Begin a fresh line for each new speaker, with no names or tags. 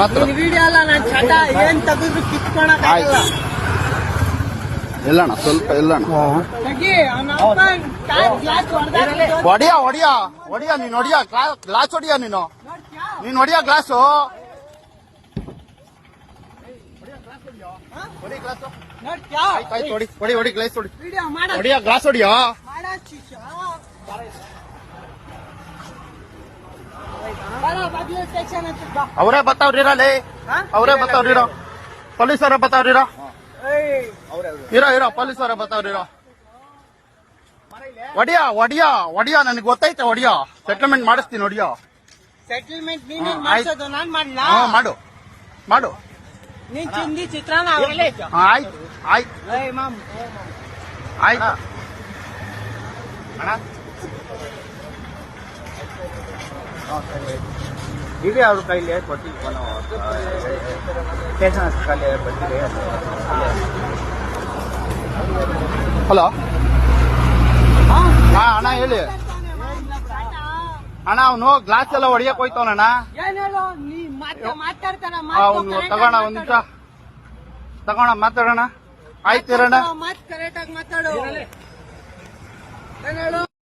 ಮಾತ್ರ?
ವಿಡಿಯೋ ಅಲ್ಲ ನಾನು ಚಟ ಏನ್ ತೆಗೆದ್ರು ಕಿತ್ಕೊಳಕ್ ಆಗಲ್ಲ.
ಆಯ್ತು. ಎಲ್ಲಣ್ಣ ಸ್ವಲ್ಪ ಎಲ್ಲಣ್ಣ.
ಹೊಡ್ದಾಕಿದ್ದು.
ಹೊಡಿಯ ಹೊಡಿಯ ಹೊಡಿಯ ನೀನ್ ಹೊಡಿಯ ಗ್ಲಾಸ್ ಹೊಡಿಯ ನೀನು? ನೀನ್ ಹೊಡಿಯ ಗ್ಲಾಸು ಹೊಡಿ ಹೊಡಿ ಗ್ಲಾಸ್ ಹೊಡಿ
ವಿಡಿಯೋ ಮಾಡ.
ಹೊಡಿಯ ಗ್ಲಾಸ್ ಹೊಡಿಯ? ಅವರೇ ಬತ್ತಾವ್ರಿರಲೇ ಅವ್ರೆ ಪೊಲೀಸರೇ ಬತ್ತಾವ್ರಿರ ಇರ. ಇರೋ ಪೊಲೀಸ್ ಅವರ ಬರ್ತಾವ್ರಿ ಒಡಿಯ ಒಡಿಯ ಒಡಿಯ ನನಗೆ ಗೊತ್ತೈತೆ ಒಡಿಯ. ಸೆಟಲ್ಮೆಂಟ್ ಮಾಡಿಸ್ತೀನಿ ಒಡಿಯ.
ಸೆಟಲ್ಮೆಂಟ್ ನೀನೇ ಮಾಡ್ಸೋದು? ನಾನ್
ಮಾಡು. ಮಾಡು.
ನೀನ್ ಚಿತ್ರಾನ್ನ
ಆಯ್ತು ಆಯ್ತು.
ಮಾಮ್.
ಈಗ ಅವ್ರ ಕೈಲಿ ಕೊಟ್ಟಿಲ್ಲ ನಾವು ಸ್ಟೇಷನ್ ಹತ್ರದಲ್ಲಿ ಬಂದಿದೆ.
ಹಲೋ? ಹಾ? ಅಣ್ಣ ಹೇಳಿ. ಅಣ್ಣ ಅವನು ಗ್ಲಾಸ್ ಎಲ್ಲ ಹೊಡಿಯಕ್ ಹೋಯ್ತವನಣ್ಣ ಅವನು ತಗೋಣ ಒಂದ್ ನಿಮಿಷ. ತಗೋಣ ಮಾತಾಡೋಣ.
ಮಾತಾಡು. ಹೇಳು?